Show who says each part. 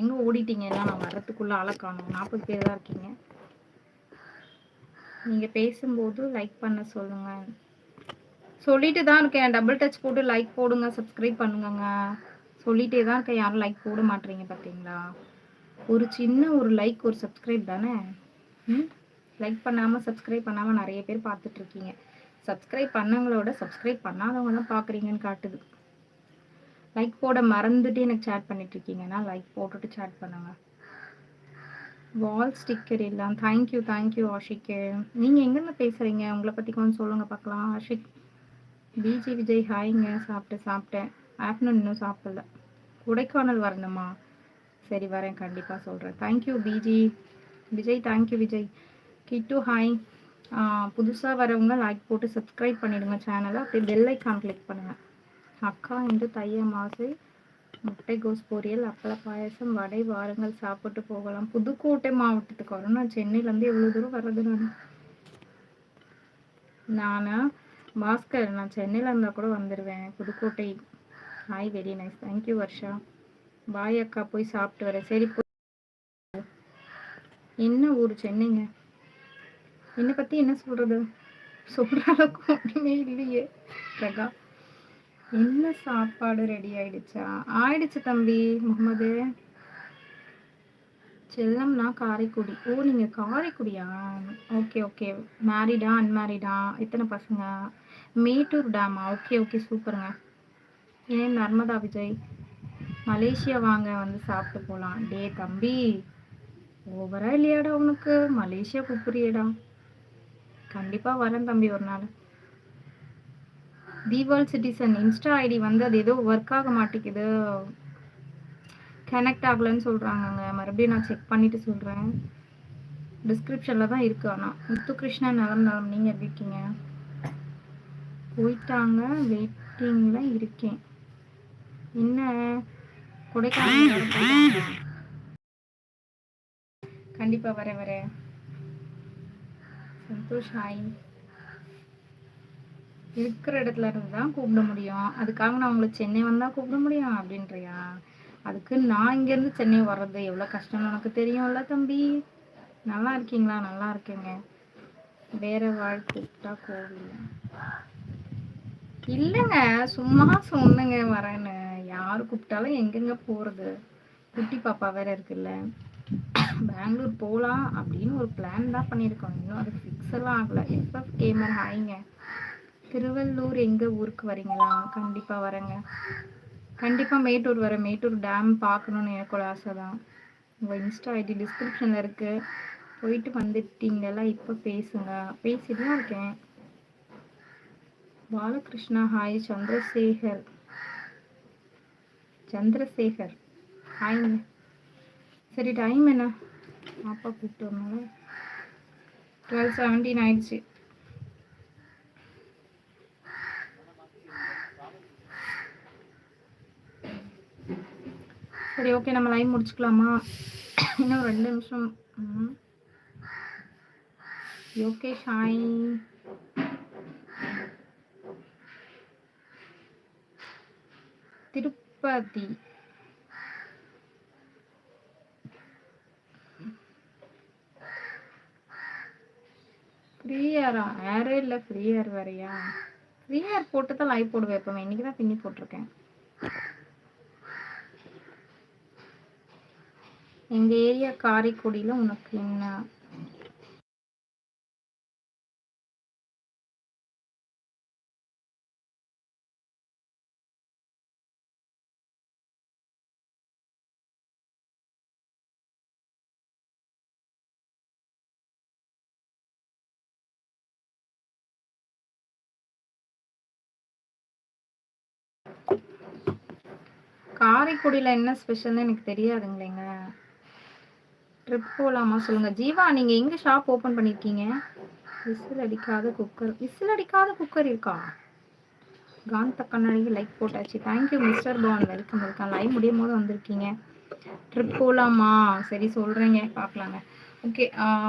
Speaker 1: எங்கே ஓடிட்டீங்க? எல்லாம் நான் வர்றதுக்குள்ளே ஆளை காணும். நாற்பது பேர் தான் இருக்கீங்க. நீங்கள் பேசும்போது லைக் பண்ண சொல்லுங்கள் சொல்லிட்டு தான் இருக்கேன். டபுள் டச் போட்டு லைக் போடுங்க சப்ஸ்கிரைப் பண்ணுங்கங்க. சொல்லிட்டே தான் இருக்கேன். யாரும் லைக் போட மாட்டீங்க பார்த்தீங்களா ஒரு சின்ன ஒரு லைக் ஒரு சப்ஸ்கிரைப் தானே? ம்? லைக் பண்ணாமல் சப்ஸ்கிரைப் பண்ணாமல் நிறைய பேர் பார்த்துட்ருக்கீங்க சப்ஸ்கிரைப் பண்ணவங்களோட சப்ஸ்கிரைப் பண்ணாதவங்க தான் பார்க்குறீங்கன்னு காட்டுது. லைக் போட மறந்துட்டு எனக்கு சேட் பண்ணிட்டுருக்கீங்கன்னா லைக் போட்டுட்டு சேட் பண்ணுங்க. வால் ஸ்டிக்கர் எல்லாம். தேங்க்யூ தேங்க்யூ ஆஷிக்கு. நீங்கள் எங்கேருந்து பேசுகிறீங்க உங்களை பற்றி கொஞ்சம் சொல்லுங்கள் பார்க்கலாம். ஆஷிக் பிஜி விஜய் ஹாய்ங்க சாப்பிட்டேன் சாப்பிட்டேன். ஆஃப்டர்நூன் இன்னும் சாப்பிடல. கொடைக்கானல் வரணுமா? சரி வரேன். கண்டிப்பாக சொல்கிறேன் thank you PG Vijay thank you Vijay. Kittu hi புதுசாக வரவங்க லைக் போட்டு சப்ஸ்கிரைப் பண்ணிவிடுங்க சேனலை அப்படியே பெல் ஐக்கான் கிளிக் பண்ணுங்கள் அக்கா இன்று தைய மாசை முட்டை கோஸ் பொரியல் அப்பள பாயசம் வடை வாரங்கள் சாப்பிட்டு போகலாம். புதுக்கோட்டை மாவட்டத்துக்கு வரும். நான் சென்னையிலேருந்து எவ்வளோ தூரம் வர்றது நான். நானா? பாஸ்கர் நான் சென்னையில் இருந்தால் கூட வந்துடுவேன் Pudukkottai. Hi very nice thank you Varsha. Bye அக்கா. போய் சாப்பிட்டு வரேன். சரி போய் என்ன ஊர் சென்னைங்க? என்னை பற்றி என்ன சொல்கிறது சொல்கிற அளவுக்கு ஒன்றுமே இல்லையே பிரகா. என்ன சாப்பாடு ரெடி ஆயிடுச்சா? ஆயிடுச்சு தம்பி முகமது. செல்லம்னா காரைக்குடி. ஓ நீங்கள் காரைக்குடியா? Okay okay. மேரிடா அன்மேரிடா எத்தனை பசங்க? மேட்டூர் டேமா ஓகே ஓகே. சூப்பருங்க. ஏன் நர்மதா விஜய்? மலேசியா வாங்க வந்து சாப்பிட்டு போகலாம் டே தம்பி. ஓவரா இல்லையாடா உனக்கு? மலேசியா கூப்பிடுறியடா கண்டிப்பாக வரேன் தம்பி ஒரு நாள். தீபால் சிட்டிசன் இன்ஸ்டா ஐடி வந்து அது ஏதோ ஒர்க் ஆக மாட்டேங்குது. கனெக்ட் ஆகலைன்னு சொல்கிறாங்கங்க மறுபடியும் நான் செக் பண்ணிவிட்டு சொல்கிறேன் டிஸ்கிரிப்ஷனில் தான் இருக்கு ஆனால் முத்துகிருஷ்ணன் நலம் நலம் நீங்கள் எப்படி இருக்கீங்க? போயிட்டாங்க. வெயிட்டிங்கில் இருக்கேன். என்ன? கொடைக்கானல் கண்டிப்பாக வரேன் வரேன். சந்தோஷ் ஹாய் இருக்கிற இடத்துல இருந்து தான் கூப்பிட முடியும். அதுக்காக நான் உங்களை சென்னை வந்தால் கூப்பிட முடியும் அப்படின்றியா? அதுக்கு நான் இங்கேருந்து சென்னை வர்றது எவ்வளோ கஷ்டம்னு உனக்கு தெரியும்ல தம்பி? நல்லா இருக்கீங்களா? நல்லா இருக்கேங்க. வேற வாழ்த்துட்டா கூப்பிட்டா கோவில் இல்லைங்க சும்மா சொன்னங்க வரேன்னு. யார் கூப்பிட்டாலும் எங்கெங்க போகிறது குட்டி பாப்பா வேற இருக்குல்ல. பெங்களூர் போகலாம் அப்படின்னு ஒரு பிளான் தான் பண்ணியிருக்கோம். இன்னும் அது ஃபிக்ஸ் எல்லாம் ஆகலை. எஃப்எஃப் கேமர் ஹாய்ங்க திருவள்ளூர் எங்கள் ஊருக்கு வரீங்களா? கண்டிப்பாக வரேங்க. கண்டிப்பாக மேட்டூர் வரேன். மேட்டூர் டேம் பார்க்கணுன்னு எனக்கு ஒரு ஆசை தான் உங்கள் இன்ஸ்டா ஐடி டிஸ்கிரிப்ஷனில் இருக்குது போயிட்டு வந்துட்டீங்களா? இப்போ பேசுங்க. பேசிட்டு தான் இருக்கேன். பாலகிருஷ்ணா ஹாய் சந்திரசேகர். சந்திரசேகர். ஹாய்ங்க சரி டைம் என்ன? அப்பா கூப்பிட்டு வரணும் டுவெல் செவன்டீன் ஆயிடுச்சு. சரி ஓகே நம்ம லைவ் முடிச்சுக்கலாமா? இன்னும் ரெண்டு நிமிஷம். ஓகே ஷாய் திருப்பதி. ஃப்ரீ யாரே இல்லை ஃப்ரீ ஏர் வேறையா? ஃப்ரீ போட்டு தான் லைவ் போடுவேன் இப்போ இன்னைக்கு தான் பின்னி போட்டிருக்கேன். எங்கள் ஏரியா காரைக்குடியில் உனக்கு என்ன? காரைக்குடியில் என்ன ஸ்பெஷல்னு எனக்கு தெரியாதுங்களேங்க. ட்ரிப் போகலாமா சொல்லுங்கள் ஜீவா நீங்கள் எங்கே ஷாப் ஓப்பன் பண்ணியிருக்கீங்க விசில் அடிக்காத குக்கர் விசில் அடிக்காத குக்கர் இருக்கா? காந்த கண்ணாடிக்கு லைக் போட்டாச்சு. Thank you mister Pawan welcome welcome live முடியும் போது வந்திருக்கீங்க. ட்ரிப் போகலாமா சரி சொல்கிறேங்க பார்க்கலாங்க. ஓகே